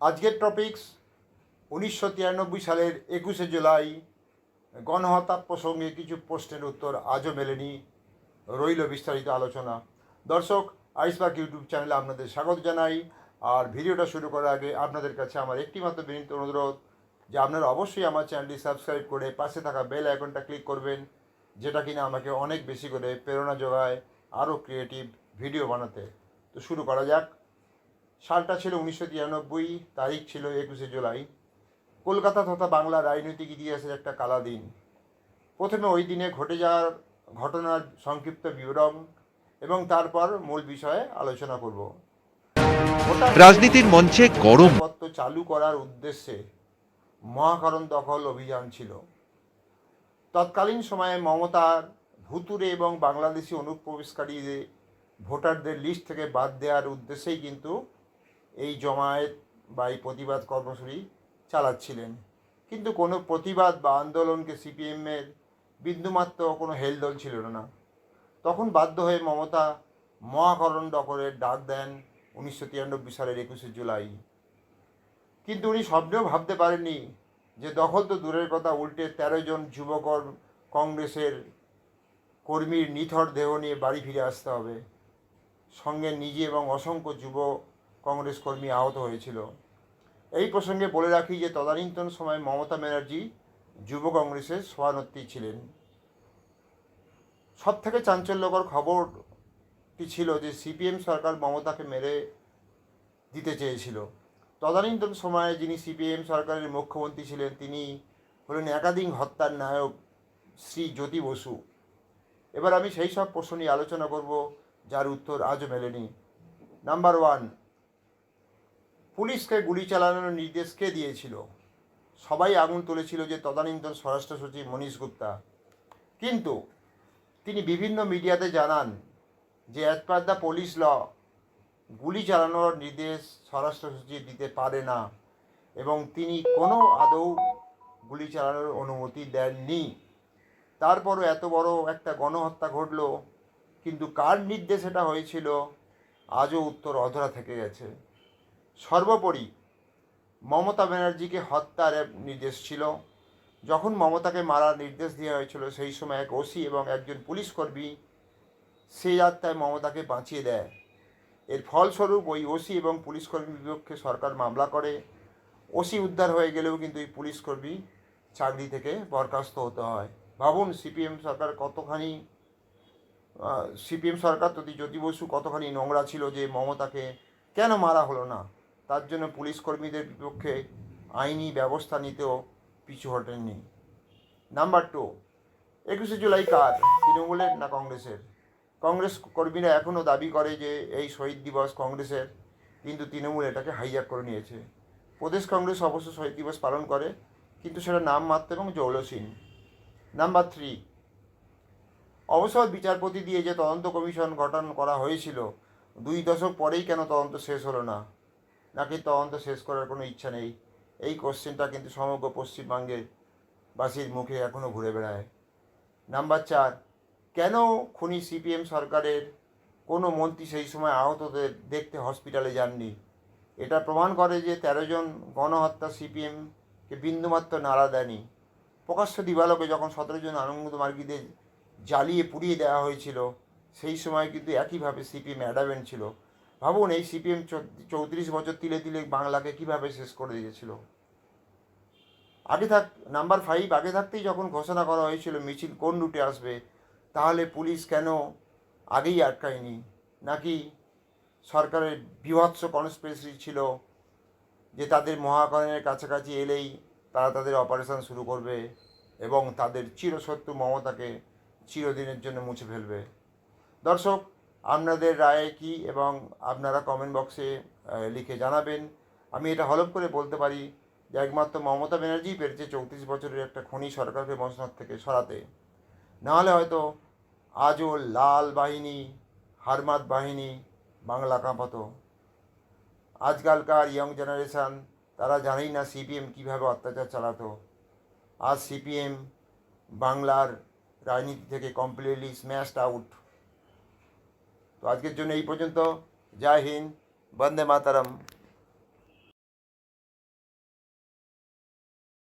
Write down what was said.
আজকের টপিকস উনিশশো তিরানব্বই সালের একুশে জুলাই, গণহত্যা প্রসঙ্গে কিছু প্রশ্নের উত্তর আজও মেলেনি, রইল বিস্তারিত আলোচনা। দর্শক আইসবাক ইউটিউব চ্যানেলে আপনাদের স্বাগত জানাই, আর ভিডিওটা শুরু করার আগে আপনাদের কাছে আমার একটিমাত্র বিনীত অনুরোধ যে আপনারা অবশ্যই আমার চ্যানেলটি সাবস্ক্রাইব করে পাশে থাকা বেল আইকনটা ক্লিক করবেন, যেটা কিনা আমাকে অনেক বেশি করে প্রেরণা যোগায় আরও ক্রিয়েটিভ ভিডিও বানাতে। তো শুরু করা যাক। সালটা ছিল উনিশশো তিরানব্বই তারিখ ছিল একুশে জুলাই। কলকাতা তথা বাংলা রাজনৈতিক ইতিহাসের একটা কালা দিন। প্রথমে ওই দিনে ঘটে যাওয়ার ঘটনার সংক্ষিপ্ত বিবরণ এবং তারপর মূল বিষয়ে আলোচনা করব। রাজনীতির মঞ্চে গরম। পত্র চালু করার উদ্দেশ্যে মহাকরণ দখল অভিযান ছিল। তৎকালীন সময়ে মমতার ভুতুরে এবং বাংলাদেশি অনুপ্রবেশকারীদের ভোটারদের লিস্ট থেকে বাদ দেওয়ার উদ্দেশ্যেই কিন্তু এই জমায়েত বা এই প্রতিবাদ কর্মসূচি চালাচ্ছিলেন। কিন্তু কোনো প্রতিবাদ বা আন্দোলনকে সিপিএমের বিন্দুমাত্র কোনো হেলদোল ছিল না। তখন বাধ্য হয়ে মমতা মহাকরণ দখলের ডাক দেন উনিশশো তিরানব্বই সালের একুশে জুলাই। কিন্তু উনি স্বপ্নেও ভাবতে পারেননি যে দখল তো দূরের কথা, উল্টে তেরো জন যুবকর কংগ্রেসের কর্মীর নিথর দেহ নিয়ে বাড়ি ফিরে আসতে হবে। সঙ্গে নিজে এবং অসংখ্য যুব কংগ্রেস কর্মী আহত হয়েছিল। এই প্রসঙ্গে বলে রাখি যে তদানীন্তন সময় মমতা ব্যানার্জি যুব কংগ্রেসের সভানেত্রী ছিলেন। সব থেকে চাঞ্চল্যকর খবরটি ছিল যে সিপিএম সরকার মমতাকে মেরে দিতে চেয়েছিল। তদানীন্তন সময়ে যিনি সিপিএম সরকারের মুখ্যমন্ত্রী ছিলেন, তিনি হলেন একাধিক হত্যার নায়ক শ্রী জ্যোতি বসু। এবার আমি সেই সব প্রশ্ন নিয়ে আলোচনা করব, যার উত্তর আজও মেলেনি। নাম্বার ওয়ান পুলিশকে গুলি চালানোর নির্দেশ কে দিয়েছিল? সবাই আগুন তুলেছিল যে তদানীন্তন স্বরাষ্ট্র সচিব মনীষ গুপ্তা। কিন্তু তিনি বিভিন্ন মিডিয়াতে জানান যে অ্যাজ দ্য পুলিশ ল গুলি চালানোর নির্দেশ স্বরাষ্ট্র সচিব দিতে পারে না এবং তিনি কোনো আদৌ গুলি চালানোর অনুমতি দেননি। তারপরও এত বড় একটা গণহত্যা ঘটল, কিন্তু কার নির্দেশ এটা হয়েছিল? আজও উত্তর অধরা থেকে গেছে। সর্বোপরি মমতা ব্যানার্জিকে হত্যার নির্দেশ ছিল। যখন মমতাকে মারার নির্দেশ দেওয়া হয়েছিল, সেই সময় এক ওসি এবং একজন পুলিশ কর্মী সেই যাত্রায় মমতাকে বাঁচিয়ে দেয়। এর ফলস্বরূপ ওই ওসি এবং পুলিশ কর্মীর বিপক্ষে সরকার মামলা করে। ওসি উদ্ধার হয়ে গেলেও কিন্তু এই পুলিশ কর্মী চাকরি থেকে বরখাস্ত হতে হয়। ভাবুন, সিপিএম সরকার কতখানি সিপিএম সরকার তদি জ্যোতি বসু কতখানি নোংরা ছিল যে মমতাকে কেন মারা হলো না? তার জন্য পুলিশ কর্মীদের বিপক্ষে আইনি ব্যবস্থা নিতেও পিছু হটেননি। নাম্বার টু, একুশে জুলাই কার? তৃণমূলের না কংগ্রেসের? কংগ্রেস কর্মীরা এখনও দাবি করে যে এই শহীদ দিবস কংগ্রেসের, কিন্তু তৃণমূল এটাকে হাইজ্যাক করে নিয়েছে। প্রদেশ কংগ্রেস অবশ্য শহীদ দিবস পালন করে, কিন্তু সেটা নাম মাত্র এবং জৌলসীন নাম্বার থ্রি, অবসর বিচারপতি দিয়ে যে তদন্ত কমিশন গঠন করা হয়েছিল, দুই দশক পরেই কেন তদন্ত শেষ হলো না? নাকি তদন্ত শেষ করার কোনো ইচ্ছা নেই? এই কোশ্চেনটা কিন্তু সমগ্র পশ্চিমবঙ্গের বাসীর মুখে এখনও ঘুরে বেড়ায়। নাম্বার চার, কেন খুনি সিপিএম সরকারের কোনো মন্ত্রী সেই সময় আহতদের দেখতে হসপিটালে যাননি? এটা প্রমাণ করে যে তেরো জন গণহত্যা সিপিএমকে বিন্দুমাত্র নাড়া দেয়নি। প্রকাশ্য দিবালোকে যখন সতেরো জন আনন্দ মার্গীদের জ্বালিয়ে পুড়িয়ে দেওয়া হয়েছিল, সেই সময় কিন্তু একইভাবে সিপিএম অ্যাডামেন্ট ছিল। ভাবুন, এই সিপিএম চৌত্রিশ বছর তিলে তিলে বাংলাকে কীভাবে শেষ করে দিয়েছিল? আগে থাক, নাম্বার ফাইভ আগে থাকতেই যখন ঘোষণা করা হয়েছিল মিছিল কোন রুটে আসবে, তাহলে পুলিশ কেন আগেই আটকায়নি? নাকি সরকারের বিভৎস কনস্পিরেসি ছিল যে তাদের মহাকরণের কাছাকাছি এলেই তারা তাদের অপারেশন শুরু করবে এবং তাদের চিরশত্রু মমতাকে চিরদিনের জন্য মুছে ফেলবে? দর্শক আপনাদের রায় কি এবং আপনারা কমেন্ট বক্সে লিখে জানাবেন। আমি এটা হলফ করে বলতে পারি যে একমাত্র মমতা ব্যানার্জি পেরেছে চৌত্রিশ বছরের একটা খনি সরকারকে মসনদ থেকে সরাতে। নাহলে হয়তো আজও লাল বাহিনী হারমাত বাহিনী বাংলা কাঁপাতো। আজকালকার ইয়ং জেনারেশান তারা জানেই না সিপিএম কীভাবে অত্যাচার চালাতো। আজ সিপিএম বাংলার রাজনীতি থেকে কমপ্লিটলি স্ম্যাশড আউট তো আজকের জন্য এই পর্যন্ত জয় হিন্দ বন্দে মাতারম